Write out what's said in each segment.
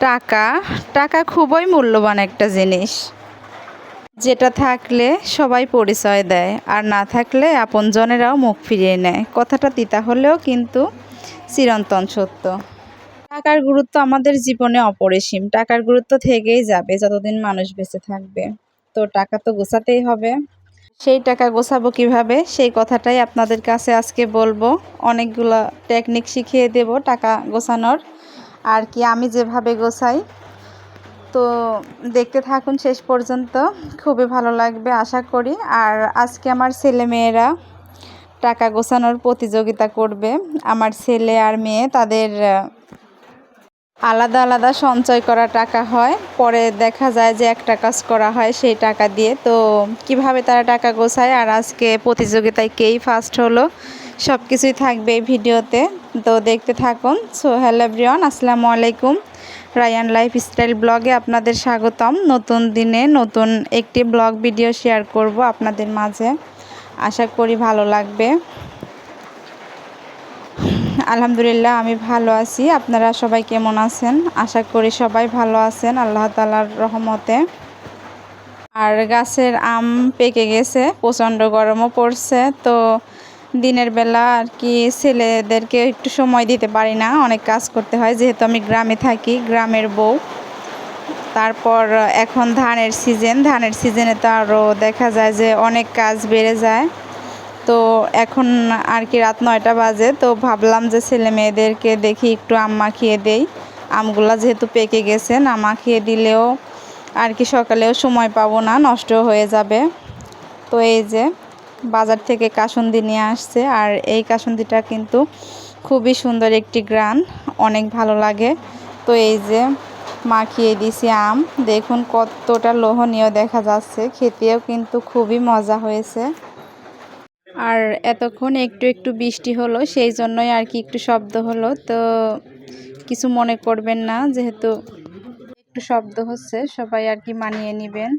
টাকা। টাকা খুবই মূল্যবান একটা জিনিস। যেটা থাকলে সবাই পরিচয় দেয়, আর না থাকলে আপনজনেরাও মুখ ফিরিয়ে নেয়। কথাটা তিতা হলেও কিন্তু চিরন্তন সত্য। টাকার গুরুত্ব আমাদের জীবনে অপরিসীম। টাকার গুরুত্ব থেকেই যাবে যতদিন মানুষ বেঁচে থাকবে। তো টাকা তো গোছাতেই হবে। সেই টাকা গোছাবো কীভাবে? সেই কথাটাই আপনাদের কাছে আজকে বলব। অনেকগুলো টেকনিক শিখিয়ে দেব টাকা গোছানোর। আর কি, আমি যেভাবে গোছাই। তো দেখতে থাকুন শেষ পর্যন্ত, খুবই ভালো লাগবে আশা করি। আর আজকে আমার ছেলে মেয়েরা টাকা গোছানোর প্রতিযোগিতা করবে। আমার ছেলে আর মেয়ে, তাদের আলাদা আলাদা সঞ্চয় করা টাকা হয়। পরে দেখা যায় যে একটা কাজ করা হয় সেই টাকা দিয়ে। তো কীভাবে তারা টাকা গোছায় আর আজকে প্রতিযোগিতায় কেই ফার্স্ট হলো সব কিছুই থাকবে এই ভিডিওতে। তো দেখতে থাকুন। সো হ্যালো এভরিওয়ান আসসালামু আলাইকুম। রায়ান লাইফ স্টাইল ব্লগে আপনাদের স্বাগতম। নতুন দিনে নতুন একটি ব্লগ ভিডিও শেয়ার করব আপনাদের মাঝে। আশা করি ভালো লাগবে। আলহামদুলিল্লাহ, আমি ভালো আছি। আপনারা সবাই কেমন আছেন? আশা করি সবাই ভালো আছেন, আল্লাহ তালার রহমতে। আর গাছের আম পেকে গেছে, প্রচণ্ড গরমও পড়ছে। তো দিনের বেলা আর কি ছেলেদেরকে একটু সময় দিতে পারি না, অনেক কাজ করতে হয়। যেহেতু আমি গ্রামে থাকি, গ্রামের বউ। তারপর এখন ধানের সিজন, ধানের সিজনে তো আরও দেখা যায় যে অনেক কাজ বেড়ে যায়। তো এখন আর কি রাত নয়টা বাজে, তো ভাবলাম যে ছেলে মেয়েদেরকে দেখি একটু আম মাখিয়ে দেই। আমগুলা যেহেতু পেকে গেছে না মাখিয়ে দিলেও আর কি সকালেও সময় পাবো না, নষ্ট হয়ে যাবে। তো এই যে বাজার থেকে কাসুন্দি নিয়ে আসছে। আর এই কাসুন্দিটা কিন্তু খুবই সুন্দর একটি গ্রান, অনেক ভালো লাগে। তো এই যে মাখিয়ে দিছি আম, দেখুন কতটা লোহনীয় দেখা যাচ্ছে, খেতেও কিন্তু খুবই মজা হয়েছে। আর এতক্ষণ একটু একটু বৃষ্টি হলো, সেই জন্যই আর কি একটু শব্দ হলো। তো কিছু মনে করবেন না, যেহেতু একটু শব্দ হচ্ছে, সবাই আর কি মানিয়ে নেবেন।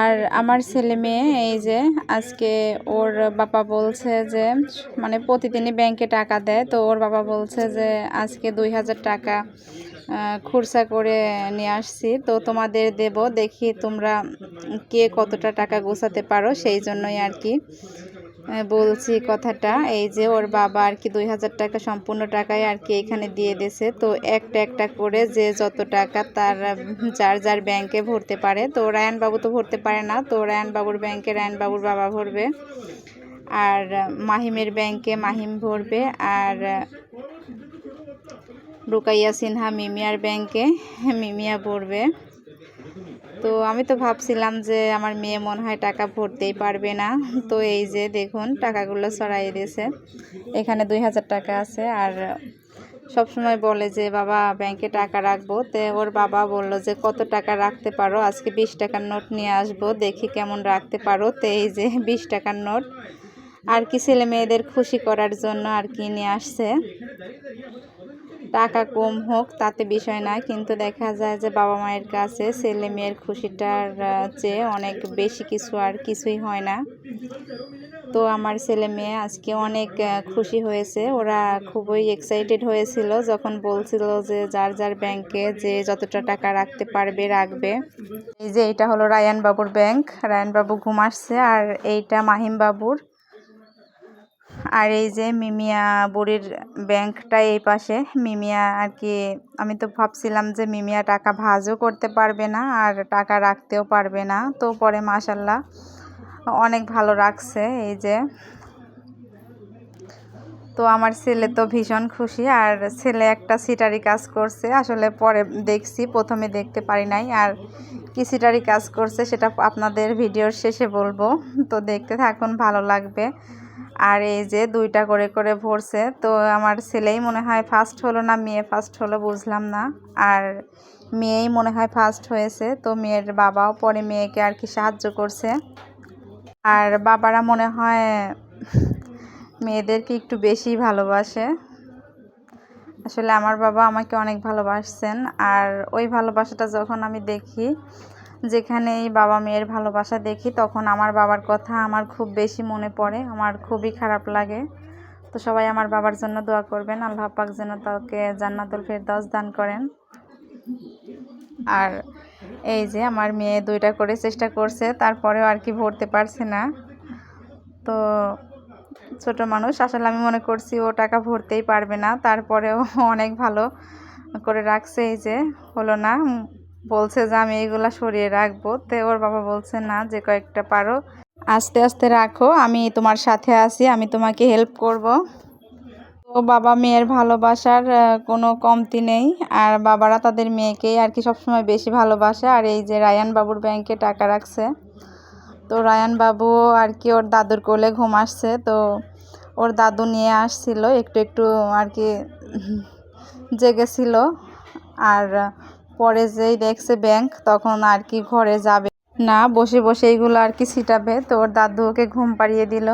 আর আমার ছেলে মেয়ে, এই যে আজকে ওর বাবা বলছে যে মানে প্রতিদিনই ব্যাংকে টাকা দেয়, তো ওর বাবা বলছে যে, আজকে দুই হাজার টাকা খুরসা করে নিয়ে আসছি, তো তোমাদের দেব, দেখি তোমরা কে কতটা টাকা গোছাতে পারো, সেই জন্যই আর কি। বলছি কথাটা, এই যে ওর বাবা আর কি দুই হাজার টাকা, সম্পূর্ণ টাকায় আর কি এখানে দিয়ে দিয়েছে। তো একটা একটা করে যে যত টাকা তার যার যার ব্যাংকে ভরতে পারে। তো রায়ান বাবু তো ভরতে পারে না, তো রায়ান বাবুর ব্যাংকে রায়ান বাবুর বাবা ভরবে। আর মাহিমের ব্যাংকে মাহিম ভরবে। আর, রুকাইয়া সিনহা মিমিয়ার ব্যাংকে মিমিয়া ভরবে। তো আমি তো ভাবছিলাম যে আমার মেয়ে মনে হয় টাকা ভরতেই পারবে না। তো এই যে দেখুন, টাকাগুলো ছড়াই দিয়েছে। এখানে দুই হাজার টাকা আছে আর সব সময় বলে যে, বাবা, ব্যাংকে টাকা রাখব। তো ওর বাবা বলল যে, কত টাকা রাখতে পারো? আজকে বিশ টাকার নোট নিয়ে আসব, দেখি কেমন রাখতে পারো। তো এই যে বিশ টাকার নোট। আর কি ছেলে মেয়েদের খুশি করার জন্য আর কি নিয়ে আসছে। টাকা কম হোক, তাতে বিষয় না। কিন্তু দেখা যায় যে বাবা মায়ের কাছে ছেলে মেয়ের খুশিটার চেয়ে অনেক বেশি কিছু আর কিছুই হয় না। তো আমার ছেলে মেয়ে আজকে অনেক খুশি হয়েছে। ওরা খুবই এক্সাইটেড হয়েছিল যখন বলছিল যে যার যার ব্যাংকে যে যতটা টাকা রাখতে পারবে, রাখবে। এই যে এটা হলো রায়ান বাবুর ব্যাংক রায়ান বাবু ঘুম আসছে আর এইটা মাহিম বাবুর আর এই যে মিমিয়া বুড়ির ব্যাংকটা এই পাশে। মিমিয়া আর কি, আমি তো ভাবছিলাম যে মিমিয়া টাকা ভাজও করতে পারবে না আর টাকা রাখতেও পারবে না। তো পরে মাসাল্লাহ অনেক ভালো রাখছে এই যে। তো আমার ছেলে তো ভীষণ খুশি আর ছেলে একটা সিটারি কাজ করছে। আসলে পরে দেখছি, প্রথমে দেখতে পারি নাই। আর কি সিটারি কাজ করছে সেটা আপনাদের ভিডিওর শেষে বলব। তো দেখতে থাকুন, ভালো লাগবে। আর এই যে দুইটা করে করে ভরছে, তো আমার ছেলেই মনে হয় ফার্স্ট হলো না, মেয়ে ফার্স্ট হলো বুঝলাম না। আর মেয়েই মনে হয় ফার্স্ট হয়েছে, তো মেয়ের বাবাও পরে মেয়েকে আর কি সাহায্য করছে। আর বাবারা মনে হয় মেয়েদেরকে একটু বেশি ভালোবাসে। আসলে আমার বাবা আমাকে অনেক ভালোবাসছেন। আর ওই ভালোবাসাটা যখন আমি দেখি যেখানে এই বাবা মেয়ের ভালোবাসা দেখি, তখন আমার বাবার কথা আমার খুব বেশি মনে পড়ে, আমার খুবই খারাপ লাগে। তো সবাই আমার বাবার জন্য দোয়া করবেন, আল্লাহ পাক যেন তাকে জান্নাতুল ফেরদাউস দান করেন। আর এই যে আমার মেয়ে দুইটা করে চেষ্টা করছে, তারপরেও আর কি ভরতে পারছে না। তো ছোট মানুষ। আসলে আমি মনে করছি ও টাকা ভরতেই পারবে না। তারপরেও অনেক ভালো করে রাখছে এই যে, হলো না। বলছে যে আমি এইগুলা সরিয়ে রাখব। তো ওর বাবা বলছে, না, যে কয়েকটা পারো। আস্তে আস্তে রাখো। আমি তোমার সাথে আছি। আমি তোমাকে হেল্প করব। তো বাবা মেয়ের ভালোবাসার কোনো কমতি নেই। আর বাবারা তাদের মেয়েকেই আর কি সবসময় বেশি ভালোবাসে। আর এই যে রায়ান বাবুর ব্যাংকে টাকা রাখছে। তো রায়ান বাবু আর কি ওর দাদুর কোলে ঘুম আসছে, তো ওর দাদু নিয়ে আসছিল, একটু একটু আর কি জেগেছিল। আর পরে যেই দেখছে ব্যাংক তখন আর কি ঘরে যাবে। না, বসে বসে এইগুলো আর কি ছিটাবে, তো ওর দাদু ওকে ঘুম পাড়িয়ে দিল।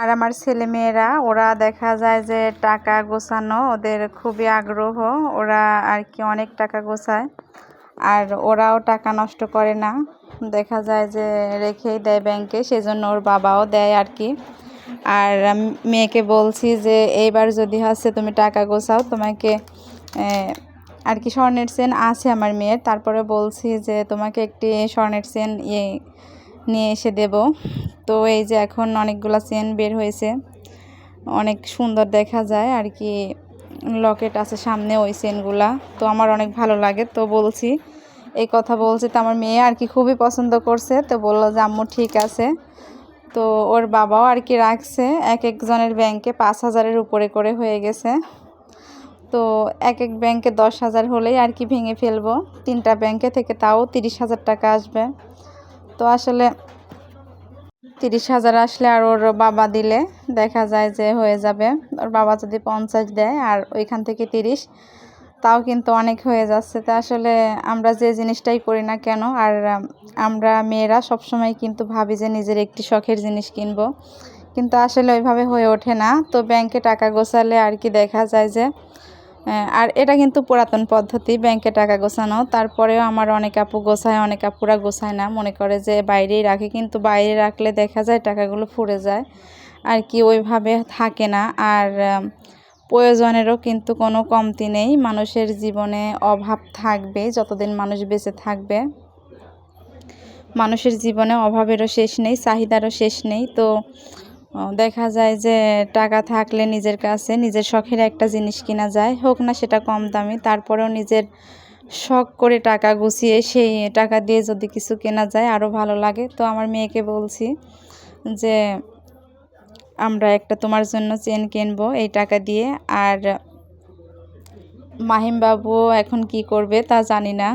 আর আমার ছেলে মেয়েরা ওরা দেখা যায় যে টাকা গোছানো, ওদের খুবই আগ্রহ, ওরা আর কি অনেক টাকা গোছায়। আর ওরাও টাকা নষ্ট করে না। দেখা যায় যে রেখেই দেয় ব্যাংকে সেজন্য ওর বাবাও দেয় আর কি। আর মেয়েকে বলছি যে, এইবার যদি হচ্ছে তুমি টাকা গোছাও, তোমাকে আর কি স্বর্ণের চেন আছে আমার মেয়ের। তারপরে বলছি যে, তোমাকে একটি স্বর্ণের চেন ইয়ে নিয়ে এসে দেব। তো এই যে এখন অনেকগুলো চেন বের হয়েছে। অনেক সুন্দর দেখা যায় আর কি। লকেট আছে সামনে ওই চেনগুলা তো আমার অনেক ভালো লাগে, তো বলছি। এই কথা বলছি তো আমার মেয়ে আর কি খুবই পছন্দ করছে, তো বলল যে, আম্মু, ঠিক আছে। তো ওর বাবাও আর কি রাখছে, এক একজনের ব্যাংকে পাঁচ হাজারের উপরে করে হয়ে গেছে। তো এক এক ব্যাংকে দশ হাজার হলেই আর কি ভেঙে ফেলব। তিনটা ব্যাংকে থেকে তাও তিরিশ হাজার টাকা আসবে। তো আসলে তিরিশ হাজার আসলে আর ওর বাবা দিলে দেখা যায় যে হয়ে যাবে। ওর বাবা যদি পঞ্চাশ দেয় আর ওইখান থেকে তিরিশ, তাও কিন্তু অনেক হয়ে যাচ্ছে। তা আসলে আমরা যে জিনিসটাই করি না কেন, আর আমরা মেয়েরা সবসময় কিন্তু ভাবি যে নিজের একটি শখের জিনিস কিনবো। কিন্তু আসলে ওইভাবে হয়ে ওঠে না। তো ব্যাংকে টাকা গোছালে আর কি দেখা যায় যে আর এটা কিন্তু পুরাতন পদ্ধতি, ব্যাংকে টাকা গোছানো। তারপরেও আমার অনেক আপু গোছায়, অনেক আপুরা গোছায় না। মনে করে যে বাইরেই রাখে, কিন্তু বাইরে রাখলে দেখা যায় টাকাগুলো ফুরে যায়। আর কি ওইভাবে থাকে না। আর প্রয়োজনেরও কিন্তু কোনো কমতি নেই। মানুষের জীবনে অভাব থাকবে, যতদিন মানুষ বেঁচে থাকবে। মানুষের জীবনে অভাবেরও শেষ নেই, চাহিদারও শেষ নেই। তো দেখা যায় যে টাকা থাকলে নিজের কাছে নিজের শখের একটা জিনিস কিনা যায়। হোক না সেটা কম দামি, তারপরেও নিজের শখ করে টাকা গুছিয়ে সেই টাকা দিয়ে যদি কিছু কেনা যায় আরও ভালো লাগে। তো আমার মেয়েকে বলছি যে, আমরা একটা তোমার জন্য চেন কিনবো এই টাকা দিয়ে। আর মাহিম বাবু এখন কি করবে তা জানি না।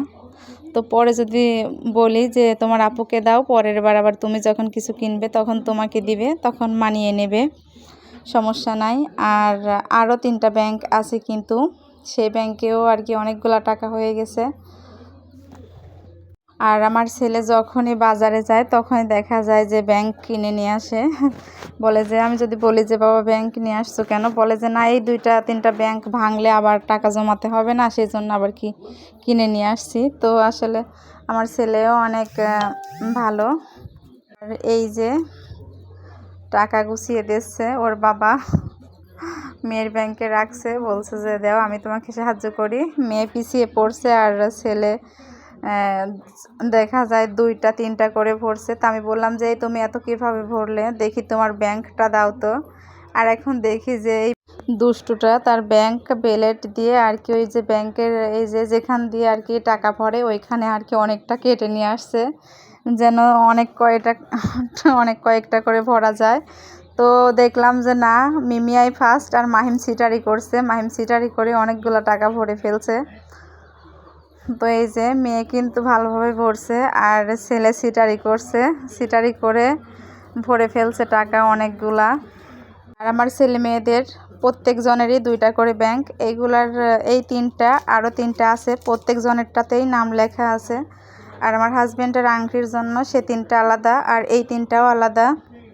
তো পরে যদি বলি যে তোমার আপুকে দাও, পরের বার আবার তুমি যখন কিছু কিনবে তখন তোমাকে দিবে, তখন মানিয়ে নেবে, সমস্যা নাই। আর আরও তিনটা ব্যাংক আছে কিন্তু, সেই ব্যাংকেও আর কি অনেকগুলা টাকা হয়ে গেছে। আর আমার ছেলে যখনই বাজারে যায়, তখনই দেখা যায় যে ব্যাংক কিনে নিয়ে আসে। বলে যে, আমি যদি বলি যে, বাবা, ব্যাংক নিয়ে আসছো কেন? বলে যে, না, এই দুইটা, তিনটা ব্যাংক ভাঙলে আবার টাকা জমাতে হবে না সেই জন্য আবার কি কিনে নিয়ে আসছি। তো আসলে আমার ছেলেও অনেক ভালো। আর এই যে টাকা গুছিয়ে দিচ্ছে, ওর বাবা মেয়ের ব্যাংকে রাখছে, বলছে যে, দেও, আমি তোমাকে সাহায্য করি। মেয়ে পিছিয়ে পড়ছে, আর ছেলে দেখা যায় দুইটা, তিনটা করে ভরছে। তা আমি বললাম যে তুমি এত কীভাবে ভরলে? দেখি তোমার ব্যাংকটা দাও তো। আর এখন দেখি যে, এই দুষ্টুটা তার ব্যাংক বেলেট দিয়ে আর কি ওই যে ব্যাংকের, এই যে যেখান দিয়ে আর কি টাকা ভরে, ওইখানে আর কি অনেকটা কেটে নিয়ে আসছে। যেন অনেক কয়টা, অনেক কয়েকটা করে ভরা যায়। তো দেখলাম যে, না, মিমিয়াই ফার্স্ট আর মাহিম সিটারি করছে। মাহিম সিটারি করে অনেকগুলো টাকা ভরে ফেলছে। তো এই যে মেয়ে কিন্তু ভালোভাবে ভরছে আর ছেলে সিটারি করছে। সিটারি করে ভরে ফেলছে টাকা অনেকগুলা। আর আমার ছেলে মেয়েদের প্রত্যেকজনেরই দুইটা করে ব্যাংক এইগুলার, এই তিনটা আরও তিনটা আছে। প্রত্যেক জনেরটাতেই নাম লেখা আছে। আর আমার হাজব্যান্ডের আংটির জন্য সে তিনটা আলাদা আর এই তিনটাও আলাদা।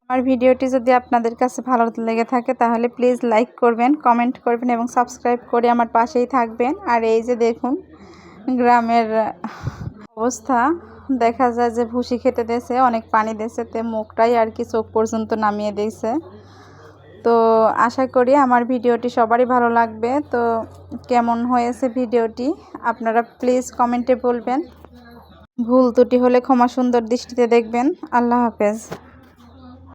আমার ভিডিওটি যদি আপনাদের কাছে ভালো লেগে থাকে তাহলে প্লিজ লাইক করবেন কমেন্ট করবেন এবং সাবস্ক্রাইব করে আমার পাশেই থাকবেন। আর এই যে দেখুন গ্রামের অবস্থা। দেখা যায় যে ভুসি খেতে দিয়েছে, অনেক পানি দিয়েছে, তে মুখটাই আর কি চোখ পর্যন্ত নামিয়ে দিয়েছে। তো তো আশা করি আমার ভিডিওটি সবারই ভালো লাগবে। তো কেমন হয়েছে ভিডিওটি আপনারা প্লিজ কমেন্টে বলবেন। ভুল ত্রুটি হলে ক্ষমা সুন্দর দৃষ্টিতে দেখবেন। আল্লাহ হাফেজ।